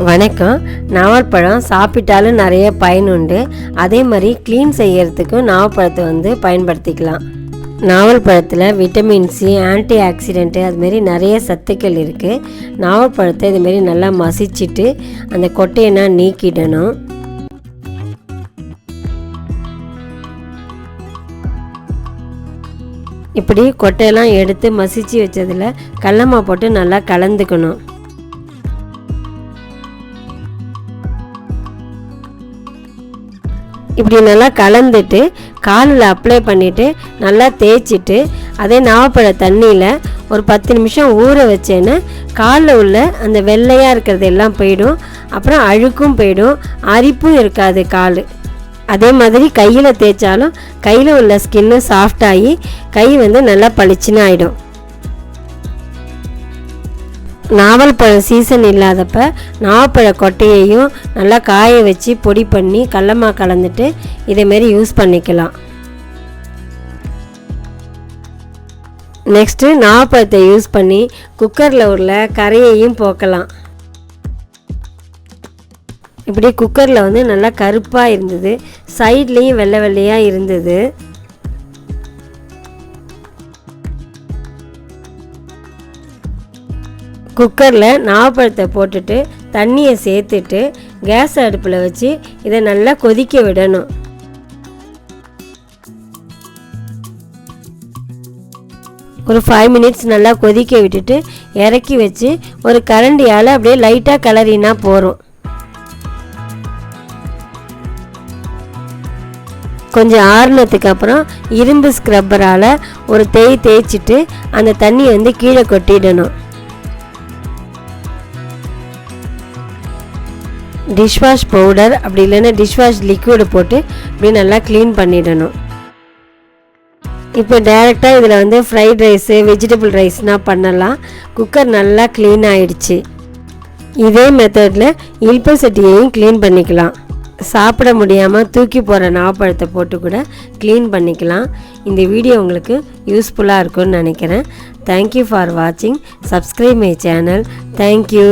வணக்கம். நாவற்பழம் சாப்பிட்டாலும் நிறைய பயன் உண்டு. அதே மாதிரி க்ளீன் செய்யறதுக்கும் நாவப்பழத்தை வந்து பயன்படுத்திக்கலாம். நாவல் பழத்தில் விட்டமின் சி ஆன்டி ஆக்சிடென்ட்டு அதுமாரி நிறைய சத்துக்கள் இருக்குது நாவல் பழத்தை இதுமாரி நல்லா மசிச்சுட்டு அந்த கொட்டையெல்லாம் நீக்கிடணும். இப்படி கொட்டையெல்லாம் எடுத்து மசிச்சு வச்சதில் கடலமா போட்டு நல்லா கலந்துக்கணும். இப்படி நல்லா கலந்துட்டு காலில் அப்ளை பண்ணிவிட்டு நல்லா தேய்ச்சிட்டு அதே நாவப்பழ தண்ணியில் ஒரு பத்து நிமிஷம் ஊற வச்சேன்னா காலில் உள்ள அந்த வெள்ளையாக இருக்கிறது எல்லாம் போயிடும். அப்புறம் அழுக்கும் போயிடும். அரிப்பும் இருக்காது கால். அதே மாதிரி கையில் தேய்ச்சாலும் கையில் உள்ள ஸ்கின்னு சாஃப்டாகி கை வந்து நல்லா பளிச்சுன்னு ஆகிடும் நாவல் பழம் சீசன் இல்லாதப்ப நாவப்பழ கொட்டையையும் நல்லா காய வச்சு பொடி பண்ணி கடலமா கலந்துட்டு இதேமாரி யூஸ் பண்ணிக்கலாம். நெக்ஸ்ட்டு நாவப்பழத்தை யூஸ் பண்ணி குக்கரில் உள்ள கரையையும் போக்கலாம். இப்படி குக்கரில் வந்து நல்லா கருப்பாக இருந்தது. சைட்லேயும் வெள்ளை வெள்ளையாக இருந்தது. குக்கரில் நாவப்பழத்தை போட்டுட்டு தண்ணியை சேர்த்துட்டு கேஸ் அடுப்பில் வச்சு இதை நல்லா கொதிக்க விடணும். ஒரு ஃபைவ் மினிட்ஸ் நல்லா கொதிக்க விட்டுட்டு இறக்கி வச்சு ஒரு கரண்டியால் அப்படியே லைட்டாக கலரினா போகிறோம் கொஞ்சம் ஆறுனதுக்கு அப்புறம் இரும்பு ஸ்க்ரப்பரால் ஒரு தேய் தேய்ச்சிட்டு அந்த தண்ணியை வந்து கீழே கொட்டிடணும். டிஷ்வாஷ் பவுடர் அப்படி இல்லைன்னா டிஷ்வாஷ் லிக்விடு போட்டு இப்படி நல்லா க்ளீன் பண்ணிடணும். இப்போ டைரெக்டாக இதில் வந்து ஃப்ரைட் ரைஸு வெஜிடபிள் ரைஸ்னால் பண்ணலாம். குக்கர் நல்லா க்ளீன் ஆயிடுச்சு. இதே மெத்தடில் இல்ப சட்டியையும் க்ளீன் பண்ணிக்கலாம். சாப்பிட முடியாமல் தூக்கி போகிற நாவப்பழத்தை போட்டு கூட க்ளீன் பண்ணிக்கலாம். இந்த வீடியோ உங்களுக்கு யூஸ்ஃபுல்லாக இருக்கும்னு நினைக்கிறேன். தேங்க்யூ ஃபார் வாட்சிங் subscribe my channel thank you